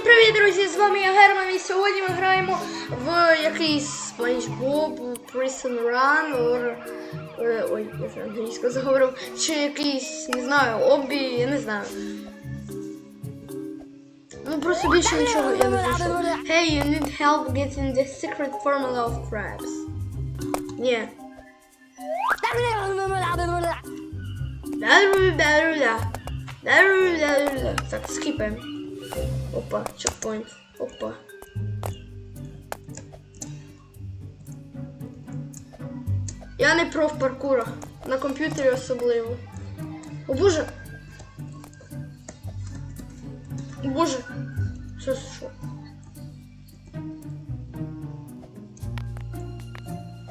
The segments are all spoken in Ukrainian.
Всім привіт, друзі! З вами я Герман і сьогодні ми граємо в якийсь SpongeBob Prison Run or... е, Ой, я вже англійську заговорив. Чи якийсь, не знаю, обі, я не знаю. Ну просто більше нічого я не знайшов. Hey, you need help getting the secret formula of crabs. Ні. Так, скипаємо. Опа, чекпоінт. Опа. Я не про в паркурах. На комп'ютері особливо. О боже! О боже! Що що?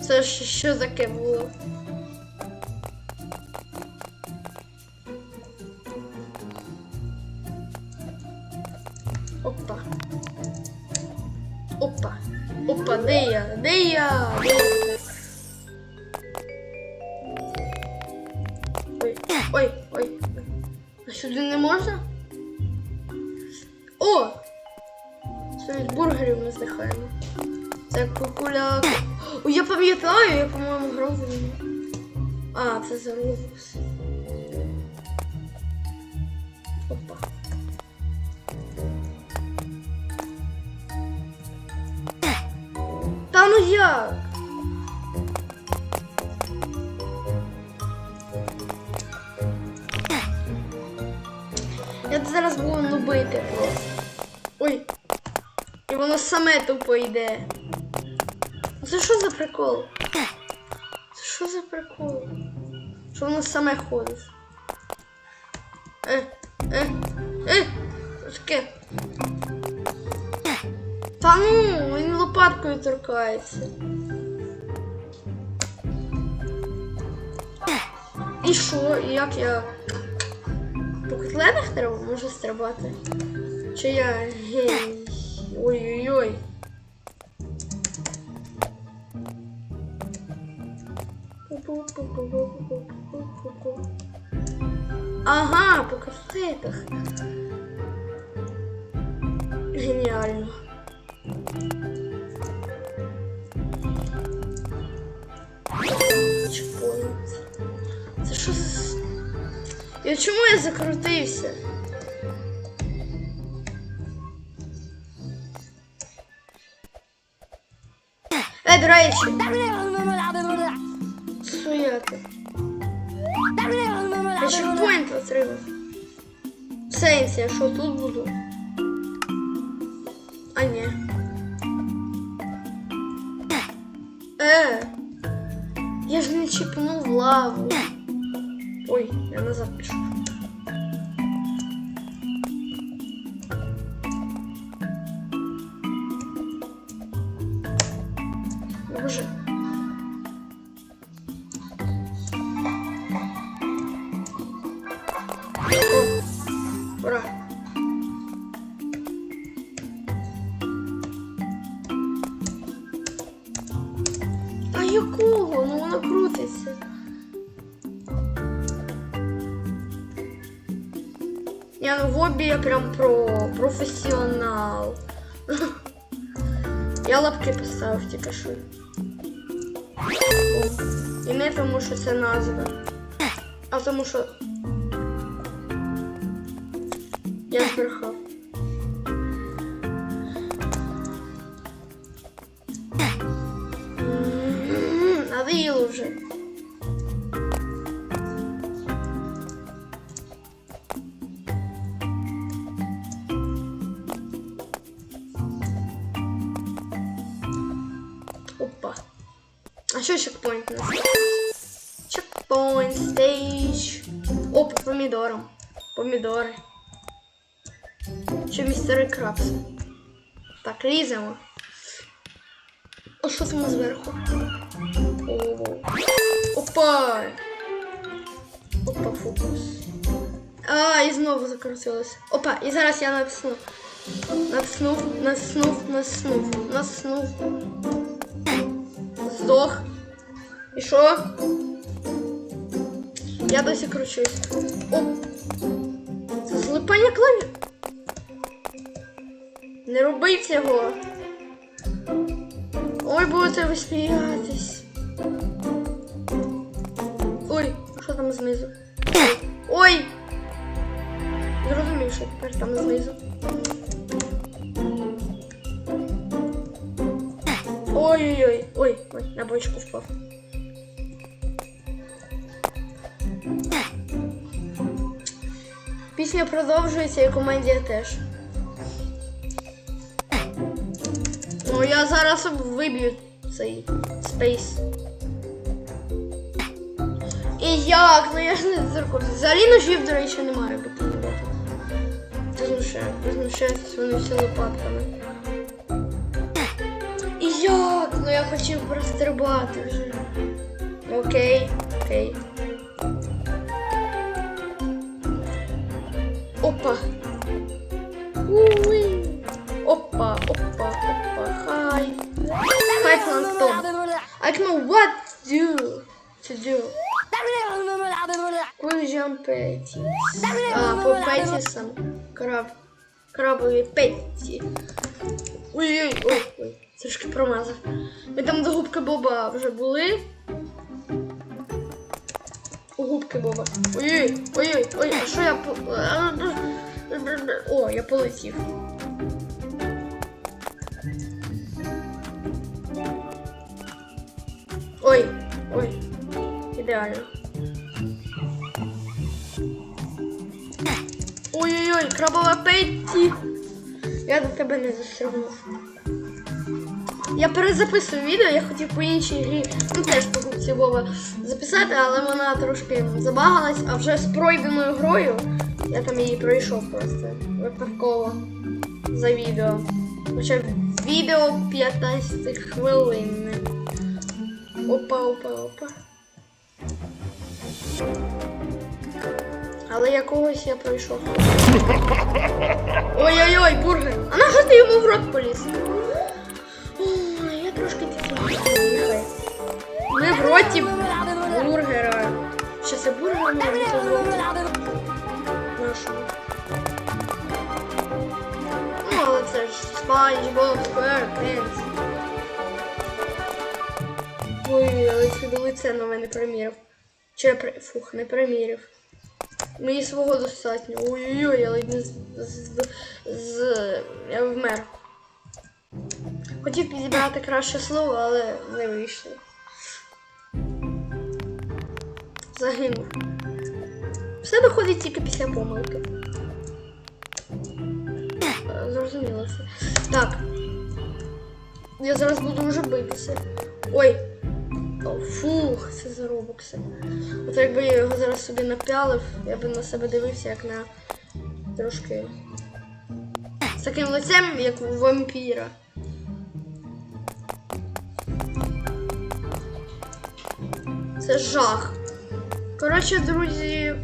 Це ж що таке було? Я? Де я? Де я? Ой, ой, ой. А сюди не можна? О! Від бургерів ми здихаємо. Це кукуля. О, я пам'ятаю, я, по-моєму, в. А, це за Roblox. Зараз буду нубити. Ой. І воно саме тупо йде. Це що за прикол? Це що за прикол? Що воно саме ходить? Е, е, е, таке? Та ну, він лопаткою торкається. І що? І як я. По котлетах треба може стрибати? Чи я гей. Ой-ой-ой. Ага, по котлетах. Геніально. І чому я закрутився? Е, до речі, суєте. Я чекпоінт отримав. В сенсі, я що тут буду? А ні. Е, я ж не чіпнув лаву. Ой, я назад пішов. прям про професіонал. Я лапки поставив тільки що. О, І не тому, що це назва. А тому що. Я збрехав. Чекпоінт нас? Чекпоінт, стейдж. О, по помідорам. Помідори. Чи містери крабс. Так, ліземо. О, що там зверху? О. Опа! Опа, фокус. А, і знову закрутилось. Опа, і зараз я натисну. Натиснув, натиснув, натиснув, натиснув. Здох. І що? Я досі кручусь. О! Це клаві. Не роби цього. Ой, будете ви сміятись. Ой, що там знизу? Ой! Зрозумів, що тепер там знизу. Ой-ой-ой, ой, ой, на бочку впав. Пісня продовжується і комедія теж. Ну я зараз виб'ю цей спейс. І як? Ну я ж не зеркав. Взагалі ножів, до речі, немає ребята. Розмушаю, розмушаються вони всі лопатками. І як? Ну я хотів прострибати вже. Окей, окей. I don't know what to do. To do. Кунжам Петі. А, по Петісам. Краб. Крабові Петті. Ой-ой, ой, ой. Трошки промазав. Ми там до губки Боба вже були. У губки Боба. Ой-ой, ой-ой, ой, а що я по. О, я полетів. Ідеально. Ой-ой-ой, крабова Петті. Я до тебе не застрибнув. Я перезаписую відео, я хотів по іншій грі, ну теж по губці Вова записати, але вона трошки забагалась, а вже з пройденою грою я там її пройшов просто випадково за відео. Хоча відео 15 хвилинне. Опа, опа, опа. Але якогось я пройшов. Ой-ой-ой, бургер! А на що ти йому в рот поліз? Ой, я трошки. Нехай. Ми в роті бургера. Що це бургер можна це зробити? Нашому. Ну, але це ж SpongeBob SquarePants. Ой, але це лице на мене примірив. Чи я при... Фух, не примірив. Мені свого достатньо. Ой-ой-ой, я ледь не з... з... з... Я вмер. Хотів підібрати краще слово, але не вийшло. Загинув. Все доходить тільки після помилки. Зрозуміло це. Так. Я зараз буду вже битися. Ой. Фух, це за робокси. От якби я його зараз собі напялив, я би на себе дивився, як на трошки. З таким лицем, як у вампіра. Це жах. Коротше, друзі.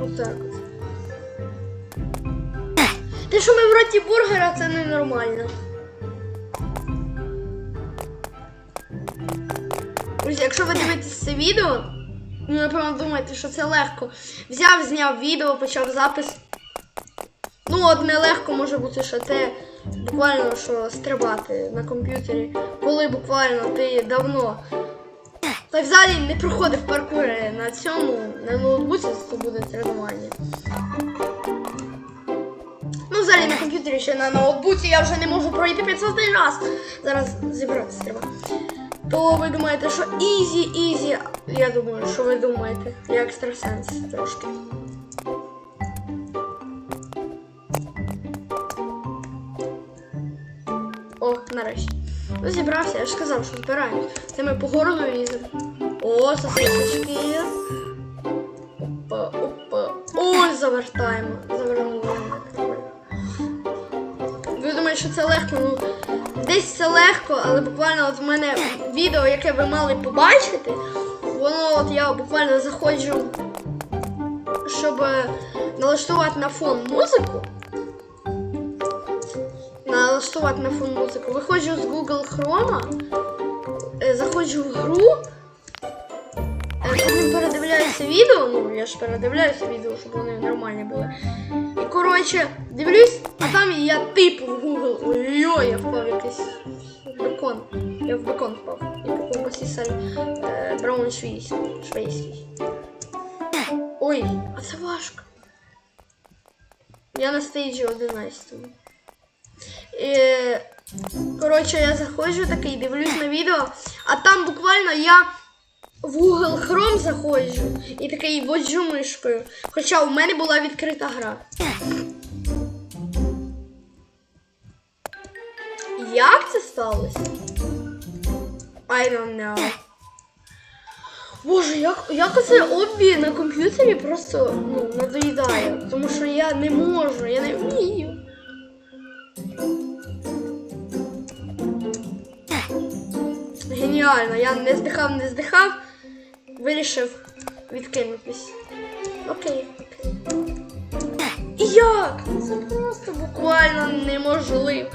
Отак от. Те, що ми в роті бургера, це ненормально. Друзі, якщо ви дивитесь це відео, ви напевно думаєте, що це легко. Взяв, зняв відео, почав запис. Ну, одне легко може бути, що те буквально що стрибати на комп'ютері, коли буквально ти давно. Та взагалі не проходив паркури на цьому, на ноутбуці, це буде тренування. Ну, взагалі на комп'ютері ще на ноутбуці я вже не можу пройти 500 раз. Зараз зібратися треба. То ви думаєте, що ізі, ізі. Я думаю, що ви думаєте. Я екстрасенс трошки. О, нарешті. Ну, зібрався, я ж сказав, що збираємось. Це ми по городу ліземо. О, сосисочки. Опа, опа. Ой, завертаємо. Що це легко? Ну, десь це легко, але буквально от в мене відео, яке ви мали побачити, воно от я буквально заходжу, щоб е, налаштувати на фон музику. Налаштувати на фон музику. Виходжу з Google Chrome, е, заходжу в гру, передивляюся відео, ну я ж передивляюся відео, щоб вони нормальні були. І коротше, Дивлюсь, а там я типу в Google. Ой-ой, я впав якийсь бекон. Я в бекон впав. І по ковбасі саль е, браун швейський. Ой, а це важко. Я на стейджі 11. І, коротше, я заходжу такий, дивлюсь на відео, а там буквально я в Google Chrome заходжу і такий воджу мишкою. Хоча у мене була відкрита гра. Як це сталося? I don't know. Боже, як, як оце обі на комп'ютері просто ну, надоїдає. Тому що я не можу, я не вмію. Геніально, я не здихав, не здихав, вирішив відкинутись. Окей, окей. Як? Це просто буквально неможливо.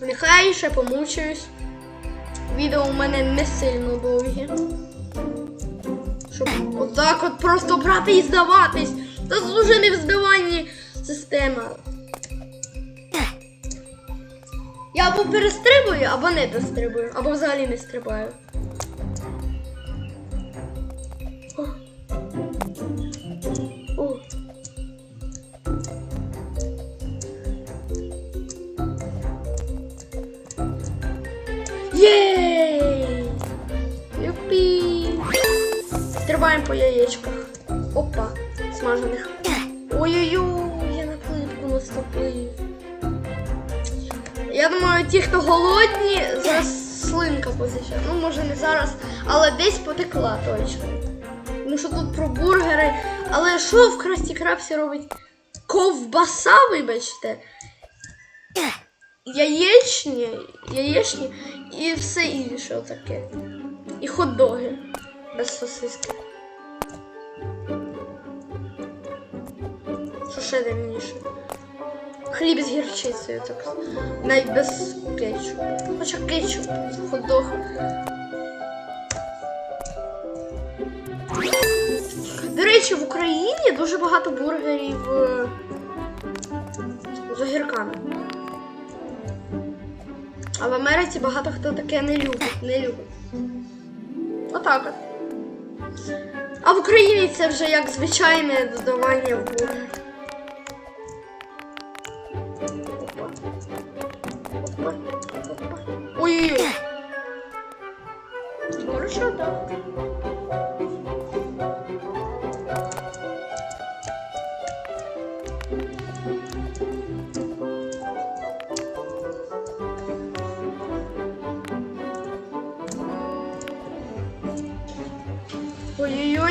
Нехай ще помучаюсь. Відео у мене не сильно довгі. Щоб отак от просто брати і здаватись. Це дуже не в здаванні система. Я або перестрибую, або не дострибую, або взагалі не стрибаю. О. Єй! Юпі! Стрибаємо по яєчках. Опа, смажених. Ой-ой-ой, я на плитку наступив. Я думаю, ті, хто голодні, зараз слинка позиче. Ну, може не зараз, але десь потекла точно. Тому що тут про бургери. Але що в Красті Крабсі робить? Ковбаса, вибачте. Яєчні, яєчні і все інше таке. І хот-доги без сосиски. Що ще дивніше? Хліб з гірчицею, так. Навіть без кетчупу. Хоча кетчуп, хот-дог. Речі, в Україні дуже багато бургерів е, з огірками. А в Америці багато хто таке не любить. Не любить. Отак. А в Україні це вже як звичайне додавання в бургер.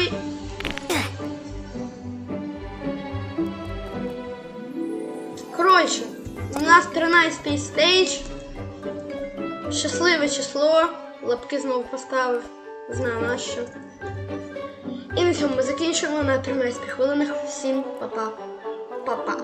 Ой-ой-ой. Коротше, у нас 13 стейдж. Щасливе число. Лапки знову поставив. Не знаю на що. І на цьому ми закінчуємо на 13 хвилинах. Всім па-па. Па-па.